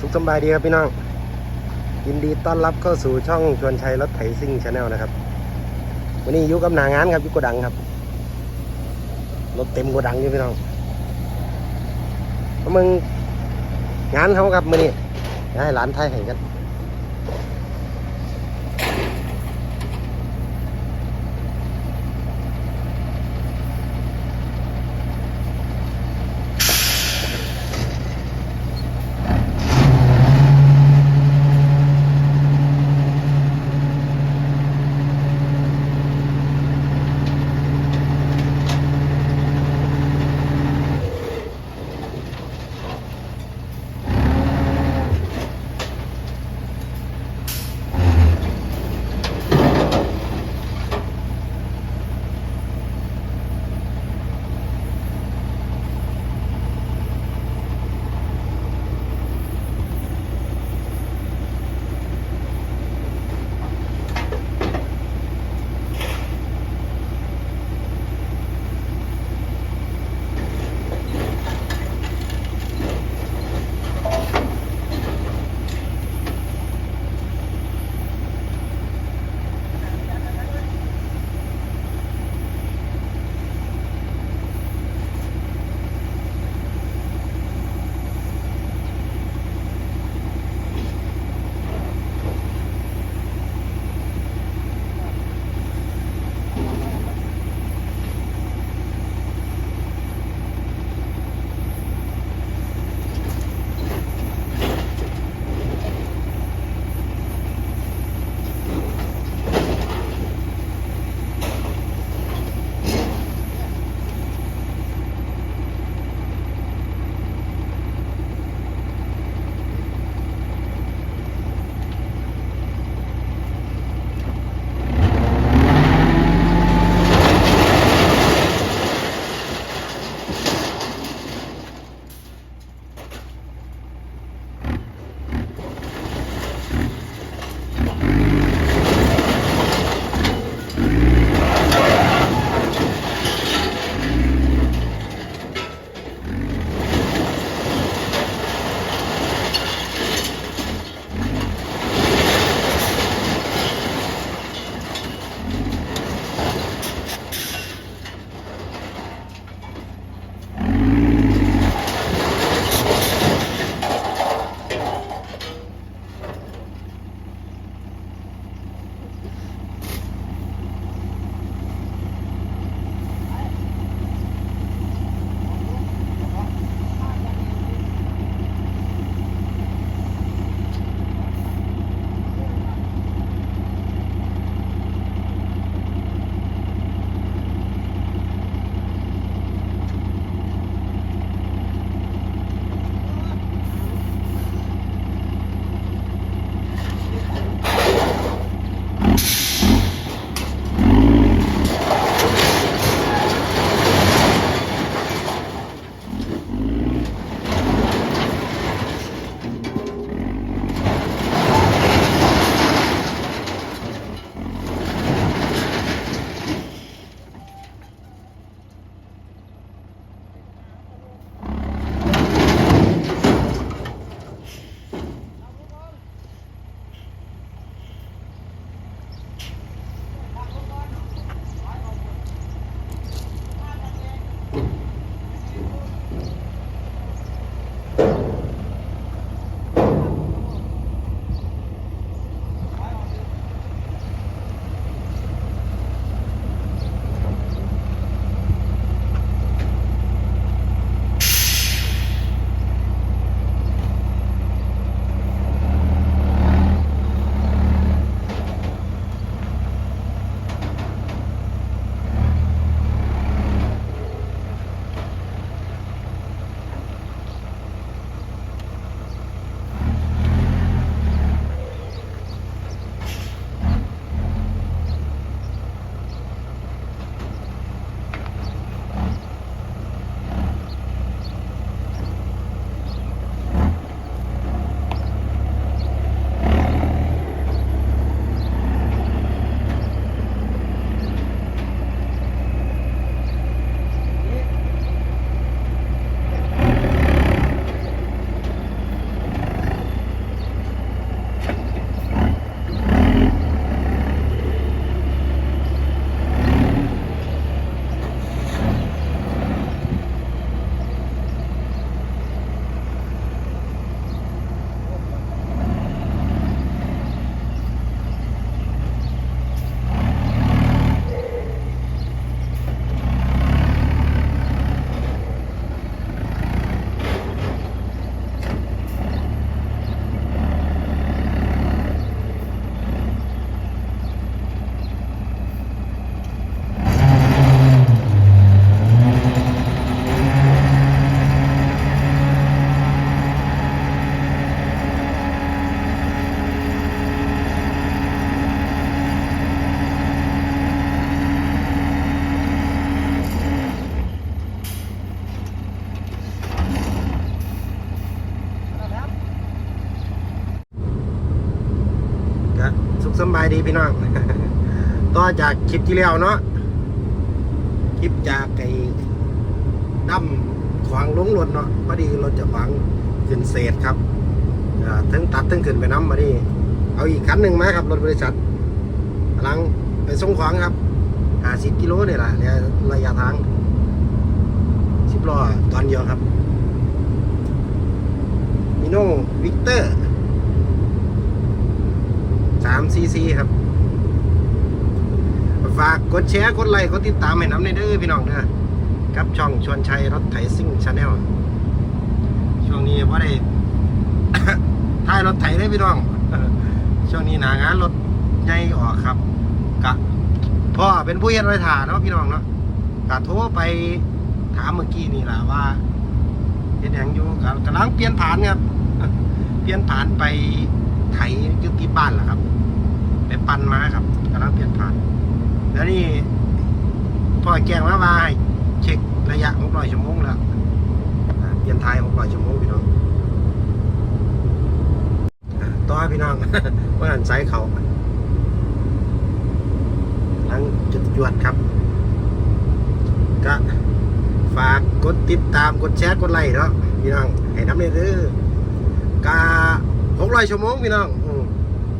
สุขสบายดีครับพี่น้อง ยินดีต้อนรับเข้าสู่ช่องชวนชัยรถไถซิ่งชาแนลนะครับ วันนี้อยู่กับหนางานครับอยู่โกดังครับ รถเต็มโกดังอยู่พี่น้องเอามึงงานเขาครับมือนี้ให้หลานไทยเห้กัน สบายดีพี่น้อง ต่อจากคลิปที่แล้วเนาะ คลิปจากไอ้ดำขวางลงรถเนาะพอดีรถจะขวางขึ้นเศษครับทั้งตัดทั้งขึ้นไปน้ำมาดิเอาอีกคันหนึ่งมาครับรถบริษัทกำลังไปส่งของครับห้าสิบกิโลเนี่ยแหละเนี่ยระยะทางสิบล้อตอนเดียวครับมิโนวิกเตอร์ สามซีซีครับ ฝากกดแชร์กดไลค์กดติดตามให้น้ำในเด้อพี่น้องเด้อกับช่องชวนชัยรถไถซิ่งชาแนลช่วงนี้ว่าได้ถ่ายรถไถได้พี่น้องช่วงนี้หนางานรถใหญ่ออกครับกะพ่อเป็นผู้เฮ็ดไว้ถ่าเนาะพี่น้องเนาะกะโทรไปถามเมื่อกี้นี่แหละว่าเฮ็ดหยังอยู่กะกำลังเปลี่ยนผ่านครับเปลี่ยนผ่านไปไถยุติบ้านล่ะครับ ไปปั่นมาครับกำลังเปลี่ยนผ่าน แล้วนี่พ่อแจ้งมาว่าให้เช็คระยะ600ชั่วโมงแล้วเปลี่ยนทาย600ชั่วโมงพี่น้องต่อพี่น้องว่าหันไซเขาทั้งจุดจวดครับก็ฝากกดติดตามกดแชร์กดไลค์เนาะพี่น้องให้น้ำเนี่ยคือกาหกร้อยชั่วโมงพี่น้อง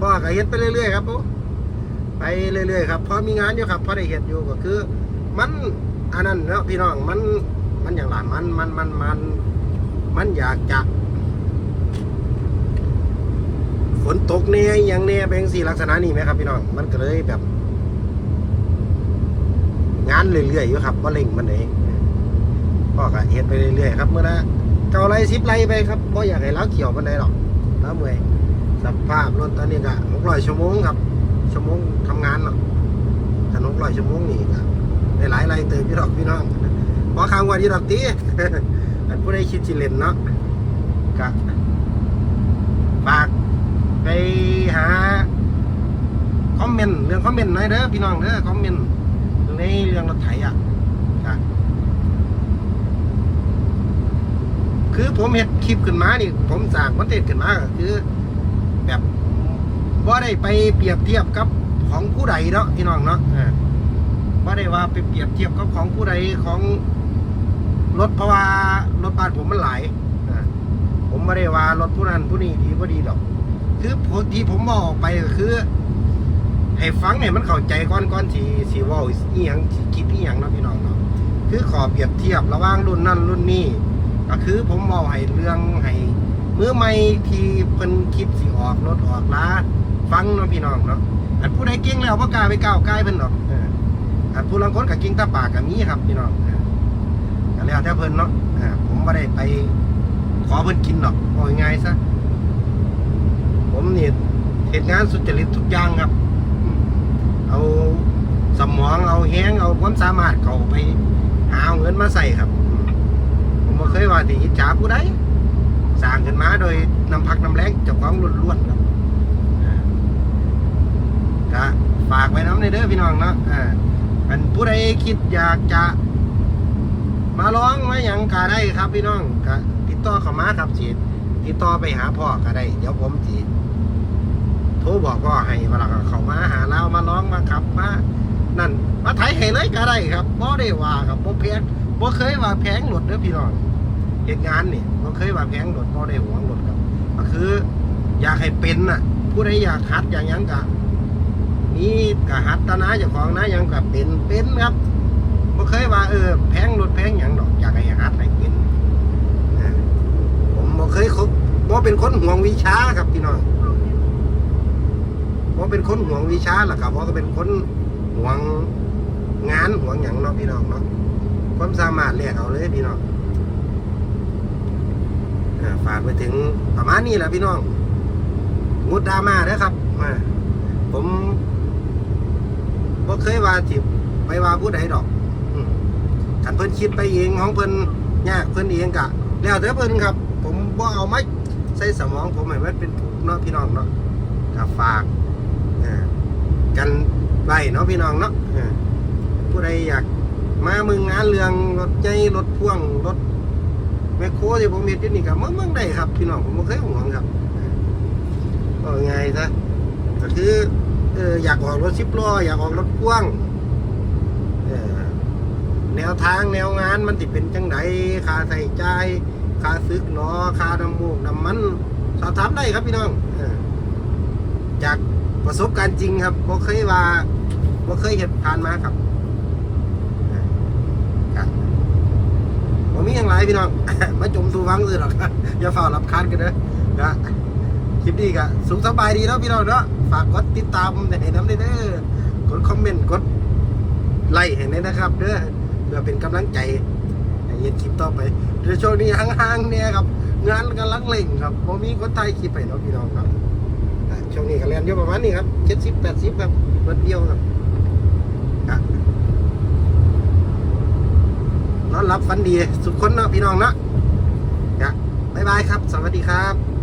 พ่อก็เฮ็ดไปเรื่อยๆครับปุ๊ไปเรื่อยๆครับพอมีงานอยู่ครับพอได้เฮ็ดอยู่ก็คือ มันอันนั้นเนาะพี่น้องมันมันอย่างไรมันมันมันมันมันอยากจะฝนตกเนี่ยอย่างเนี่ยเป็นสี่ลักษณะนี้ไหมครับพี่น้องมันก็เลยแบบ งานเรื่อยๆอยู่ครับว่าเล่งมันเองพ่อก็เฮ็ดไปเรื่อยๆครับเมื่อนะเกาไรสิบไรไปครับพ่อยากให้เล้าเขียวมันได้หรอกแล้วเมื่อย สภาพรถตอนนี้ก็หกร้อยชั่วโมงครับชั่วโมงทำงานเนาะถ้าหกร้อยชั่วโมงนี่ก็ได้หลายไรเติมพี่ดอกพี่น้องพอค้างวันที่ดอกตีอันผู้ใดคิดจิเล่นเนาะก็ฝากไปหาคอมเมนต์เรื่องคอมเมนต์หน่อยเด้อพี่น้องเด้อคอมเมนต์ในเรื่องรถไถอะคือผมเห็นคลิปขึ้นมานี่ผมสร้างคอนเทนต์ขึ้นมาก็คือ แบบว่าได้ไปเปรียบเทียบกับของผู้ใดเนาะพี่น้องเนาะว่าได้ว่าไปเปรียบเทียบกับของผู้ใดของรถเพราะว่ารถบ้านผมมันหลายอ่าผมไม่ได้ว่ารถผู้นั้นผู้นี้ดีว่าดีดอก คือผมที่ผมบอกออกไปก็คือ ให้ฟังให้มันเข้าใจก่อนก่อนที่สิเว้าอีหยังสิคิดอีหยังเนาะพี่น้องเนาะคือขอเปรียบเทียบระหว่างรุ่นนั้นรุ่นนี้ก็คือผมเว้าให้เรื่องให้ มือใหม่ที่เพิ่นคิดสิออกรถออกล้าฟังเนาะพี่น้องเนาะอันผู้ใดเก่งแล้วบ่กล้าไปก้าวใกล้เพิ่นดอกอันผู้ลางคนก็เก่งตาปากก็มีครับพี่น้องออก็แล้วแต่เพิ่นเนาะผมบ่ได้ไปขอเพิ่นกินดอกว่าง่ายๆซะผมนี่เหตุงานสุจริตทุกอย่างครับ เอาสมองเอาแห้งเอาความสามารถเขาไปหาเงินมาใส่ครับ ผมบ่เคยว่าที่อิจฉาผู้ใด สร้างขึ้นมาโดยน้ำพักน้ำแรงเจ้าของล้วนๆครับก็ฝากไว้น้ำในเด้อพี่น้องเนาะอ่าเป็นผู้ใดคิดอยากจะมาร้องมาอย่างก็ได้ครับพี่น้องก็ติดต่อขามาครับสิติดต่อไปหาพ่อก็ได้ เดี๋ยวผมสิโทรบอกพ่อให้เวลาเขามาหาเรามาร้องมาขับมานั่นมาไถให้เลยก็ได้ครับบ่ได้ว่าครับบ่แพงบ่เคยว่าแพงรถเด้อพี่น้อง เหตุงานนี่บ่เคยว่าแพงรถบ่ได้หวงรถครับก็คือ อยากให้เป็นน่ะ ผู้ใดอยากหัดอย่างยังก็มีก็หัดตนาเจ้าของนะยังก็เป็นเป็นครับบ่เคยว่าเออแพงรถแพงหยังดอกอยากให้หัดให้เป็นผมบ่เคยคบบ่เป็นคนห่วงวิชาครับพี่น้องว่าเป็นคนห่วงวิชาล่ะครับว่าก็เป็นคนห่วงงานห่วงอย่างเนาะพี่น้องเนาะความสามารถเรียกเอาเลยพี่น้อง ฝากไปถึงประมาณนี้แหละพี่น้องงดดราม่าเด้ครับอ่าผมบ่เคยว่าจิบไปว่าผู้ใดดอกอขันเพิ่นคิดไปเองของเพิ่นยากเพิ่นเองกะ แล้วแต่เพิ่นครับ ผมบ่เอาไม้ใส่สมองผมให้มันเป็นทุกเนาะพี่น้องเนาะก็ฝากกันไว้เนาะพี่น้องเนาะผู้ใดอยากมามึงงานเรื่องรถใหญ่รถพ่วงรถ แมคโครที่ผมเห็นที่นี่กับเมื่อเมื่อได้ครับพี่น้องผมบ่เคยห่วงครับอ่าก็ไงซะก็คือเอออยากออกรถสิบล้ออยากออกรถพ่วงแนวทางแนวงานมันติดเป็นจังไดค่าใส่ใจายค่าซึกเนาะค่าน้ำมูกน้ำมันสอบถามได้ครับพี่น้องจากประสบการณ์จริงครับบ่เคยว่าบ่เคยเห็นผ่านมาครับเออครับ ผมมีอย่างไรพี่น้อง มาจมสู่วังสิหรอกอย่าฝ่ารับคานกันเด้อนะคลิปนี้ก็สุขสบายดีเนาะพี่น้องเนาะฝากกดติดตามให้น้ำเด้อกดคอมเมนต์กดไลค์ให้ได้นะครับเด้อเพื่อเป็นกำลังใจให้เห็นคลิปต่อไปเดี๋ยวช่วงนี้ห่างๆเนี่ยครับ งานกำลังเล่งครับผมมีคนไทยคลิปไปเนาะพี่น้องครับช่วงนี้ก็เรียนอยู่ประมาณนี้ครับเจ็ดสิบแปดสิบครับรถเดียวครับอะ นอนรับฝันดี สุขคนเนาะพี่น้องเนาะบ๊ายบายครับ สวัสดีครับ